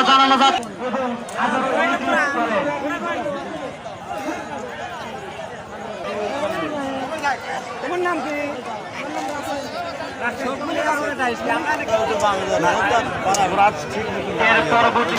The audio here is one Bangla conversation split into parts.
আমরা জানানো যাচ্ছে তোমার নাম কি? এর পরবর্তী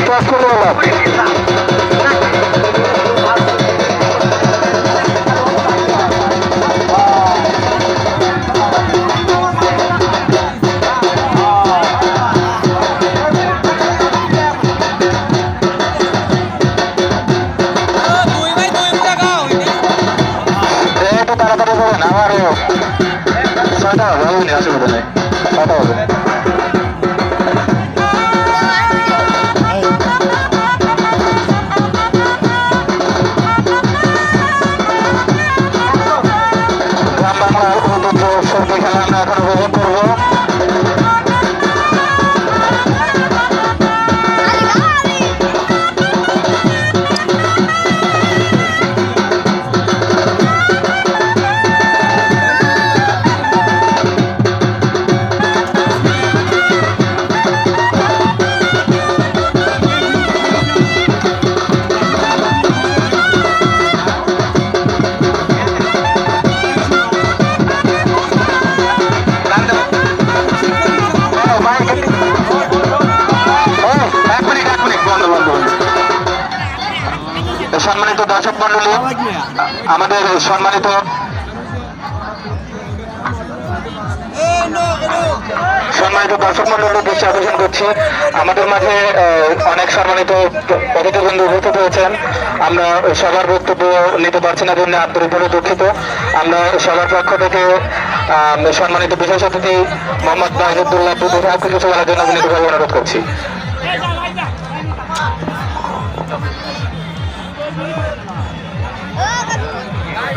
পক্ষ ঐতিহ্য খেলা আমরা এখন উপভোগ মন্ডলী, আমাদের সম্মানিত সম্মানিত দর্শক মন্ডলী, দৃষ্টি আকর্ষণ করছি। আমাদের মাঝে অনেক সম্মানিত অতিথি বন্ধু উপস্থিত হয়েছেন। আমরা সবার বক্তব্য নিতে পারছি না, জন্য আন্তরিকভাবে দুঃখিত। আমরা সবার পক্ষ থেকে সম্মানিত বিশেষ অতিথি মোহাম্মদ বাহিদুল্লাহ বুধু সাহেবকে কিছু বলার জন্য বিনীতভাবে অনুরোধ করছি।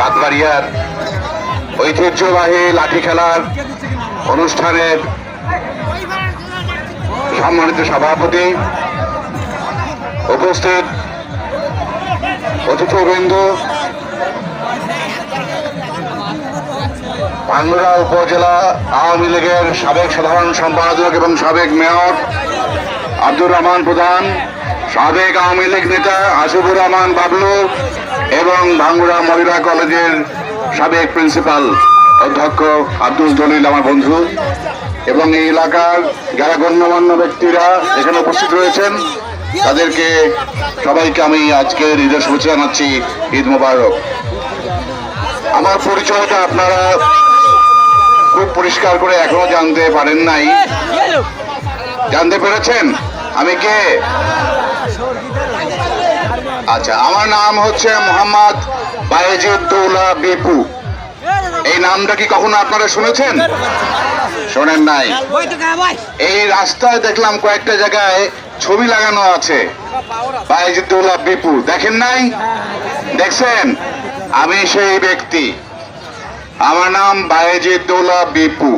সাতবাড়িয়ার ঐতিহ্যবাহী লাঠি খেলার অনুষ্ঠানের সম্মানিত সভাপতি উপস্থিত অতিথিবৃন্দ ভাঙ্গুড়া উপজেলা আওয়ামী লীগের সাবেক সাধারণ সম্পাদক এবং সাবেক মেয়র আব্দুর রহমান প্রধান, সাবেক আওয়ামী লীগ নেতা আসিফুর রহমান বাবলু এবং ভাঙ্গুড়া মহিলা কলেজের সাবেক প্রিন্সিপাল অধ্যক্ষ আব্দুল দলিল, আমার বন্ধু। এবং এই এলাকার যারা গণ্যমান্য ব্যক্তিরা এখানে উপস্থিত রয়েছেন, তাদেরকে সবাইকে আমি আজকে ঈদের শুভেচ্ছা জানাচ্ছি, ঈদ মোবারক। আমার পরিচয়টা আপনারা খুব পরিষ্কার করে এখনও জানতে পারেন নাই। জানতে পেরেছেন? আমি কে? আচ্ছা আমার নাম হচ্ছে মোহাম্মদ বায়েজুদ্দৌলা বিপু। এই নামটা কি কখনো আপনারা শুনেছেন? শোনেন নাই। এই রাস্তায় দেখলাম কয়েকটা জায়গায় ছবি লাগানো আছে, বায়েজুদ্দৌলা বিপু। দেখেন নাই? দেখছেন? আমি সেই ব্যক্তি। আমার নাম বায়েজুদ্দৌলা বিপু।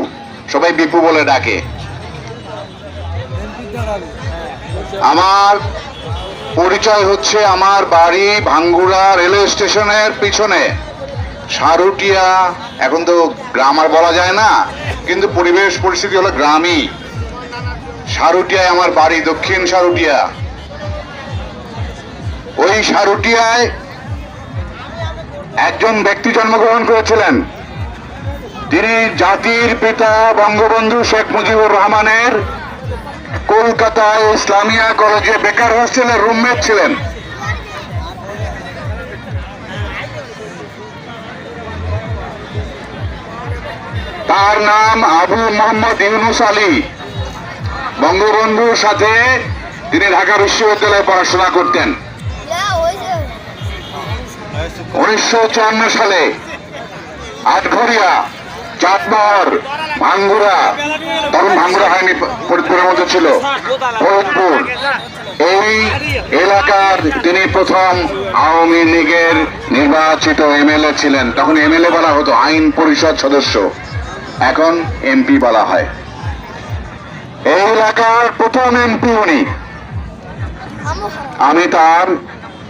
সবাই বিপু বলে ডাকে। আমার পরিচয় হচ্ছে আমার বাড়ি ভাঙ্গুড়া রেলওয়ে স্টেশনের পিছনে। সারুটিয়া, এখন তো গ্রাম আর বলা যায় না, কিন্তু পরিবেশ পরিস্থিতি হলো গ্রামই সারুটিয়ায় আমার বাড়ি, দক্ষিণ সারুটিয়া। ওই সারুটিয়ায় একজন ব্যক্তি জন্মগ্রহণ করেছিলেন। তিনি জাতির পিতা বঙ্গবন্ধু শেখ মুজিবুর রহমানের কলকাতায় ইসলামিয়া কলেজে বেকার হোস্টেলের রুমমেট ছিলেন। তার নাম আবু মোহাম্মদ ইউনুস আলী। বঙ্গবন্ধুর সাথে তিনি ঢাকা বিশ্ববিদ্যালয়ে পড়াশোনা করতেন। উনিশশো চুয়ান্ন সালে আটঘরিয়া চাঁদবহর ভাঙ্গুরা, তখন ভাঙ্গুরা হয়নি, ফরিদপুরের মধ্যে ছিল, ফরিদপুর। এই এলাকার তিনি প্রথম আওয়ামী লীগের নির্বাচিত এমএলএ ছিলেন। তখন এমএলএ বলা হতো, আইন পরিষদ সদস্য। এখন এমপি বলা হয়। এই এলাকার প্রথম এমপি উনি। আমি তার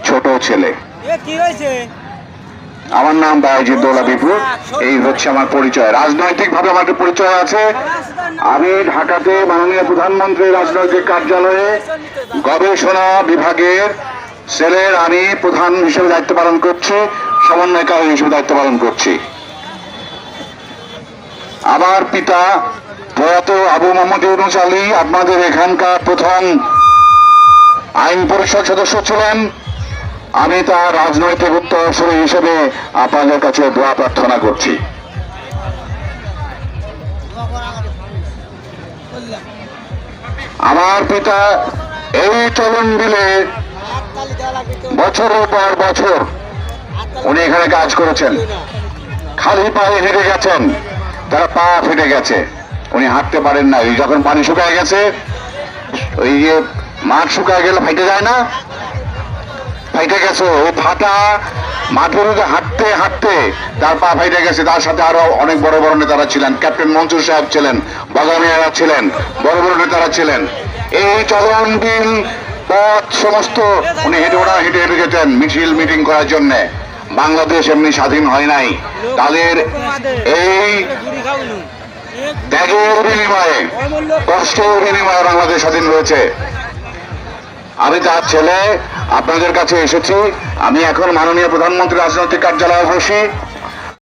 ছোট ছেলে। কি হয়েছে? আমার নাম বায়জিদ্দৌলা বিপুর এই হচ্ছে আমার পরিচয়। রাজনৈতিক ভাবে আমার একটা পরিচয় আছে। আমি ঢাকাতে মাননীয় প্রধানমন্ত্রীর রাজনৈতিক কার্যালয়ে গবেষণা বিভাগের সেলের আমি প্রধান হিসেবে দায়িত্ব পালন করছি, সমন্বয়কারী হিসেবে দায়িত্ব পালন করছি। আমার পিতা প্রয়াত আবু মোহাম্মদ ইউনুস আলী, আপনাদের এখানকার প্রথম আইন পরিষদ সদস্য ছিলেন। আমি তার রাজনৈতিক উত্তরসূরি হিসেবে আপনাদের কাছে দোয়া প্রার্থনা করছি। আমার পিতা এই চলন বিলে বছরের পর বছর উনি এখানে কাজ করেছেন। খালি পায়ে হেঁটে গেছেন, তার পা ফেটে গেছে। উনি হাঁটতে পারেন না এই যখন পানি শুকায় গেছে, ওই যে মাঠ শুকায় গেলে ফেটে যায় না ফাইটে গেছে। ও ফাটা, মাঠের মধ্যে হাঁটতে হাঁটতে তার পা ফাইটে গেছে। তার সাথে আরও অনেক বড় বড় নেতারা ছিলেন। ক্যাপ্টেন মনসুর সাহেব ছিলেন বাগানিয়ারা ছিলেন, বড় বড় নেতারা ছিলেন। এই চলন বিল পথ সমস্ত, উনি হেঁটে ওরা হেঁটে হেঁটে যেতেন মিছিল, মিটিং করার জন্য। বাংলাদেশ এমনি স্বাধীন হয় নাই। তাদের এই ত্যাগের বিনিময়ে, কষ্টের বিনিময়ে বাংলাদেশ স্বাধীন হয়েছে আমি তার ছেলে আপনাদের কাছে এসেছি। আমি এখন মাননীয় প্রধানমন্ত্রী রাজনৈতিক কার্যালয়ে বসি।